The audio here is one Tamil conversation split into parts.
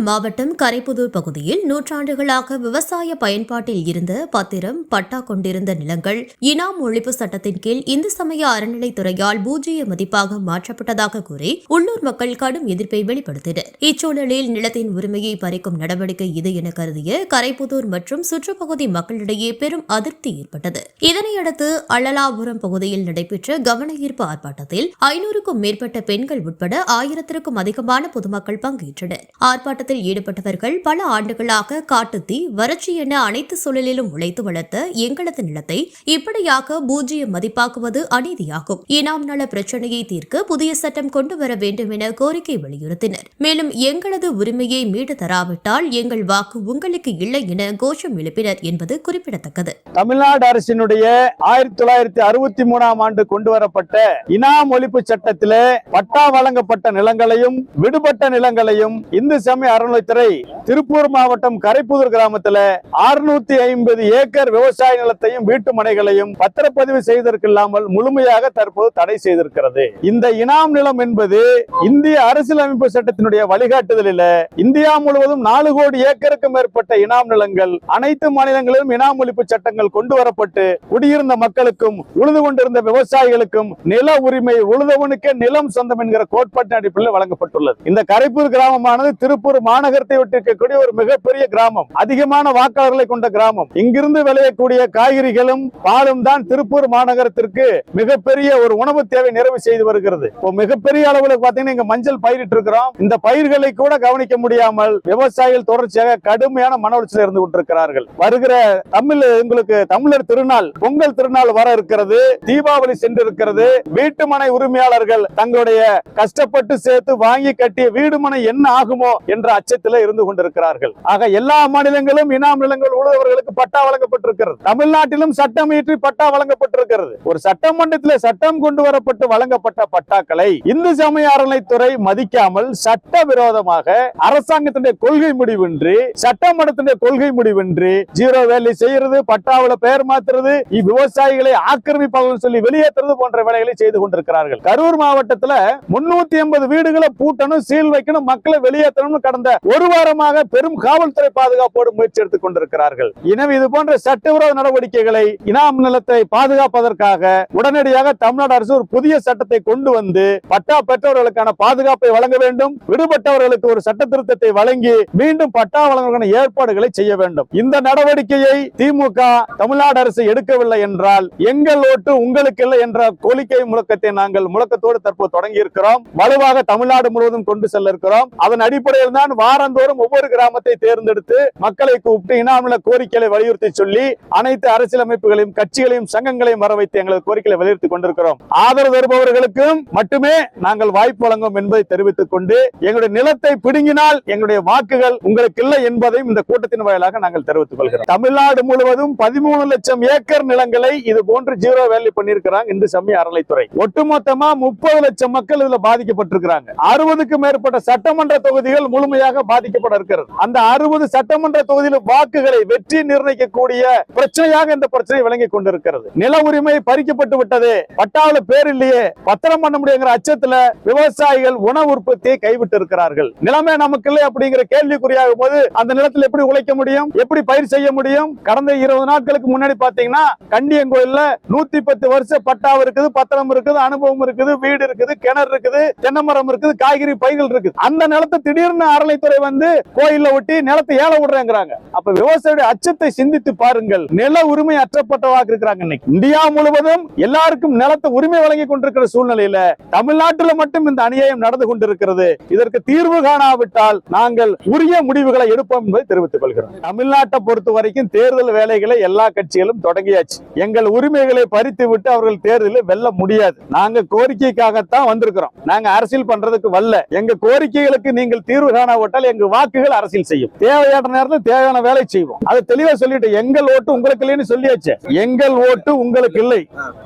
மாவட்டம் கரைப்புதூர் பகுதியில் நூற்றாண்டுகளாக விவசாய பயன்பாட்டில் இருந்த பத்திரம் பட்டா கொண்டிருந்த நிலங்கள் இனாம் ஒழிப்பு சட்டத்தின் கீழ் இந்து சமய அறநிலைத்துறையால் பூஜ்ஜிய மதிப்பாக மாற்றப்பட்டதாக கூறி உள்ளூர் மக்கள் கடும் எதிர்ப்பை வெளிப்படுத்தினர். இச்சூழலில் நிலத்தின் உரிமையை பறிக்கும் நடவடிக்கை இது என கருதிய கரைப்புதூர் மற்றும் சுற்றுப்பகுதி மக்களிடையே பெரும் அதிருப்தி ஏற்பட்டது. இதனையடுத்து அள்ளலாபுரம் பகுதியில் நடைபெற்ற கவன ஈர்ப்பு ஆர்ப்பாட்டத்தில் ஐநூறுக்கும் மேற்பட்ட பெண்கள் உட்பட ஆயிரத்திற்கும் அதிகமான பொதுமக்கள் பங்கேற்றனர். ஆர்ப்பாட்டத்தில் ஈடுபட்டவர்கள் பல ஆண்டுகளாக காட்டுத்தீ வறட்சி என அனைத்து சூழலிலும் உழைத்து வளர்த்த எங்களது நிலத்தை இப்படியாக பூஜ்ஜிய மதிப்பாக்குவது அநீதியாகும். இனாம் நல பிரச்சினையை தீர்க்க புதிய சட்டம் கொண்டு வர வேண்டும் என கோரிக்கை வலியுறுத்தினர். மேலும் எங்களது உரிமையை மீட்டு தராவிட்டால் எங்கள் வாக்கு உங்களுக்கு இல்லை என கோஷம் எழுப்பினர் என்பது குறிப்பிடத்தக்கது. தமிழ்நாடு அரசினுடைய ஆயிரத்தி தொள்ளாயிரத்தி அறுபத்தி மூணாம் ஆண்டு கொண்டு வரப்பட்ட இனாம் ஒழிப்பு சட்டத்திலே பட்டா வழங்கப்பட்ட நிலங்களையும் விடுபட்ட நிலங்களையும் இந்து சமய அறநிலைத்துறை திருப்பூர் மாவட்டம் கரைப்புதூர் கிராமத்துல அறுநூத்தி ஐம்பது ஏக்கர் விவசாய நிலத்தையும் வீட்டு மனைகளையும் பத்திரப்பதிவு செய்திருக்கில்லாமல் முழுமையாக தற்போது தடை செய்திருக்கிறது. இந்த இனாம் நிலம் என்பது இந்திய அரசியலமைப்பு சட்டத்தினுடைய வழிகாட்டுதலில் இந்தியா முழுவதும் நாலு கோடி ஏக்கருக்கு மேற்பட்ட இனாம் நிலங்கள் அனைத்து மாநிலங்களிலும் இனாம் ஒழிப்பு சட்டங்கள் கொண்டு வரப்பட்டு குடியிருந்த மக்களுக்கும் உழுது கொண்டிருந்த விவசாயிகளுக்கும் நில உரிமை உழுதவனுக்கே நிலம் சொந்தம் என்கிற கோட்பாட்டின் அடிப்படையில் வழங்கப்பட்டுள்ளது. இந்த கரைப்பூர் கிராமமானது திருப்பூர் மாநகரத்தை விட்டு இருக்கக்கூடிய ஒரு மிகப்பெரிய கிராமம் அதிகமான வாக்காளர்களை கொண்ட கிராமம். இங்கிருந்து விளையக்கூடிய காய்கறிகளும் பாலும் தான் திருப்பூர் மாநகரத்திற்கு மிகப்பெரிய ஒரு உணவு தேவை நிறைவு செய்து வருகிறது. இப்போ மிகப்பெரிய அளவில் பாத்தீங்கன்னா இங்க மஞ்சள் பயிரிட்டு இருக்கிறோம். இந்த பயிர்களை கூட கவனிக்க முடியாமல் விவசாயிகள் தொடர்ச்சியாக கடுமையான மன உளைச்சல் இருந்து கொண்டிருக்கிறார்கள். வருகிற தமிழ் உங்களுக்கு தமிழர் திருநாள் பொங்கல் திருநாள் வர இருக்கிறது. தீபாவளி சென்றிருக்கிறது. வீட்டுமனை உரிமையாளர்கள் தங்களுடைய கஷ்டப்பட்டு சேர்த்து வாங்கி கட்டிய வீடுமனை என்ன ஆகுமோ என்ற அச்சத்தில் இருந்து கொண்டிருக்கிறார்கள். ஆக எல்லா மாநிலங்களும் இனாம் நிலங்கள் உழுதவர்களுக்கு பட்டா வழங்கப்பட்டிருக்கிறது. தமிழ்நாட்டிலும் சட்டம் இயற்றி பட்டா வழங்கப்பட்டிருக்கிறது. ஒரு சட்டமன்றத்தில் சட்டம் கொண்டு வரப்பட்டு வழங்கப்பட்ட பட்டாக்களை இந்து சமய அறநிலைத்துறை மதிக்காமல் சட்ட விரோதமாக அரசாங்கத்தினுடைய கொள்கை முடிவின்றி சட்டமன்றத்தினுடைய கொள்கை முடிவின்றி ஜீரோ வேலை செய்யறது பட்டாவில பெயர் மாத்துறது விவசாயிகளை ஆக்கிரமிப்பாக சொல்லி வெளியேற்றுறது போன்ற வேலைகளை செய்து கொண்டிருக்கிறார்கள். கரூர் மாவட்டத்தில் முன்னூத்தி எண்பது வீடுகளை பூட்டணும் சீல் வைக்கணும் மக்களை வெளியேற்றணும் கடந்த ஒரு வாரமாக பெரும் காவல்துறை பாதுகாப்போடு முயற்சி எடுத்துக் கொண்டிருக்கிறார்கள். எனவே இது போன்ற சட்டவிரோத நடவடிக்கைகளை இனாம் நிலத்தை பாதுகாப்பதற்காக உடனடியாக தமிழ்நாடு அரசு ஒரு புதிய சட்டத்தை கொண்டு வந்து பட்டா பெற்றவர்களுக்கான பாதுகாப்பை வழங்க வேண்டும். விடுபட்டவர்களுக்கு ஒரு சட்ட திருத்தத்தை வழங்கி மீண்டும் பட்டா வழங்குவதற்கான ஏற்பாடுகளை செய்ய வேண்டும். இந்த நடவடிக்கையை திமுக தமிழ்நாடு அரசு எடுக்கவில்லை என்றால் எங்கள் ஓட்டு உங்களுக்கு இல்லை என்ற கோரிக்கை முழக்கத்தை நாங்கள் முழக்கத்தோடு தற்போது தொடங்கி இருக்கிறோம் வலுவாக தமிழ்நாடு முழுவதும் கொண்டு செல்ல இருக்கிறோம் அதன் அடிப்படையில் தான் வாரந்தோறும் ஒவ்வொரு கிராமத்தை தேர்ந்தெடுத்து மக்களை கூப்பிட்டு இனாமில கோரிக்கைகளை வலியுறுத்தி சொல்லி அனைத்து அரசியல் அமைப்புகளையும் கட்சிகளையும் சங்கங்களையும் வர வைத்து எங்களது கோரிக்கைகளை வலியுறுத்தி கொண்டிருக்கிறோம். ஆதரவு தருபவர்களுக்கும் மட்டுமே நாங்கள் வாய்ப்பு வழங்கும் என்பதை தெரிவித்துக் கொண்டு எங்களுடைய நிலத்தை பிடுங்கினால் எங்களுடைய வாக்குகள் உங்களுக்கு இல்லை என்பதையும் இந்த கூட்டத்தின் வாயிலாக நாங்கள் தெரிவித்துக் கொள்கிறோம். தமிழ்நாடு முழுவதும் பதிமூணு லட்சம் ஏக்கர் நிலங்களை இது போன்று ஜீரோ வேலி பண்ணியிருக்கிறாங்க இந்து சமய அறநிலைத்துறை. ஒட்டுமொத்தமா முப்பது லட்சம் மக்கள் இதுல பாதிக்கப்பட்டிருக்கிறாங்க. அறுபதுக்கு மேற்பட்ட சட்டமன்ற தொகுதிகள் முழுமையாக பாதிக்கப்பட இருக்கிறது. அந்த அறுபது சட்டமன்ற தொகுதியில் வாக்குகளை வெற்றி நிர்ணயிக்கக்கூடிய பிரச்சனையாக இந்த பிரச்சனை விளங்கி கொண்டிருக்கிறது. நில உரிமை பறிக்கப்பட்டு விட்டது பட்டாவில் பேர் இல்லையே பத்திரம் பண்ண முடியுங்கிற அச்சத்துல விவசாயிகள் உணவு உற்பத்தியை கைவிட்டு இருக்கிறார்கள். நிலைமை நமக்கு இல்லை அப்படிங்கிற கேள்விக்குறியாகும் போது அந்த நிலத்தில் எப்படி உழைக்க முடியும் எப்படி பயிர் செய்ய முடியும்? கடந்த இருபது நாட்களுக்கு முன்னாடி பாத்தீங்கன்னா கண்டியங்கோயில்ல நூத்தி பத்து வருஷம் பட்டாவும் இருக்குது பத்திரம் இருக்குது அனுபவம் இருக்குது வீடு இருக்குது கிணறு இருக்குது தென்னை மரம் இருக்குது காய்கறி பைகள் இருக்குது. அந்த நிலத்தை திடீர்னு அறநிலைத்துறை வந்து கோயில ஒட்டி நிலத்தை ஏல விடுறேங்கிறாங்க. அப்ப விவசாயியுடைய அச்சத்தை சிந்தித்து பாருங்கள். நில உரிமை அற்றப்பட்டவாக இருக்கிறாங்க இன்னைக்கு. இந்தியா முழுவதும் எல்லாருக்கும் நிலத்தை உரிமை வழங்கி கொண்டிருக்கிற சூழ்நிலையில தமிழ்நாட்டில் மட்டும் இந்த அநியாயம் நடந்து கொண்டிருக்கிறது. இதற்கு தீர்வு காணாவிட்டால் நாங்கள் உரிய முடிவுகளை எடுப்போம் என்பதை தெரிவித்துக் கொள்கிறோம். தமிழ்நாட்டை பொறுத்த வரைக்கும் தேர்தல் வேலைகளை எல்லா கட்சிகளும் தொடங்கியாச்சு. எங்கள் உரிமைகளை பறித்து விட்டு அவர்கள் தேர்தலில் வெல்ல முடியாது. நாங்க கோரிக்கைக்காகத்தான் வந்திருக்கிறோம். நாங்க அரசியல் பண்றதுக்கு வரல. எங்க கோரிக்கைகளுக்கு நீங்கள் தீர்வு காண காணாவிட்டால் எங்க வாக்குகள் அரசியல் செய்யும். தேவையான நேரத்தில் தேவையான வேலை செய்வோம். அது தெளிவா சொல்லிட்டு எங்கள் ஓட்டு உங்களுக்கு இல்லைன்னு சொல்லியாச்சு. எங்கள் ஓட்டு உங்களுக்கு இல்லை.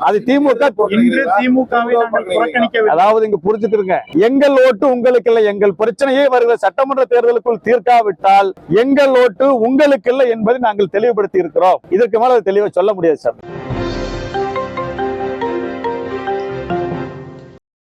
அது திமுக புறக்கணிக்கவில்லை அதாவது இங்க புரிஞ்சுக்கிறங்க எங்கள் ஓட்டு உங்களுக்கு இல்லை. எங்கள் பிரச்சனையே வருகிற சட்டமன்ற தேர்தலுக்குள் தீர்க்காவிட்டால் எங்கள் ஓட்டு உங்களுக்கு இல்லை என்பதை நாங்கள் தெளிவுபடுத்தி இருக்கிறோம். இதற்கு மேல தெளிவா சொல்ல முடியாது சார்.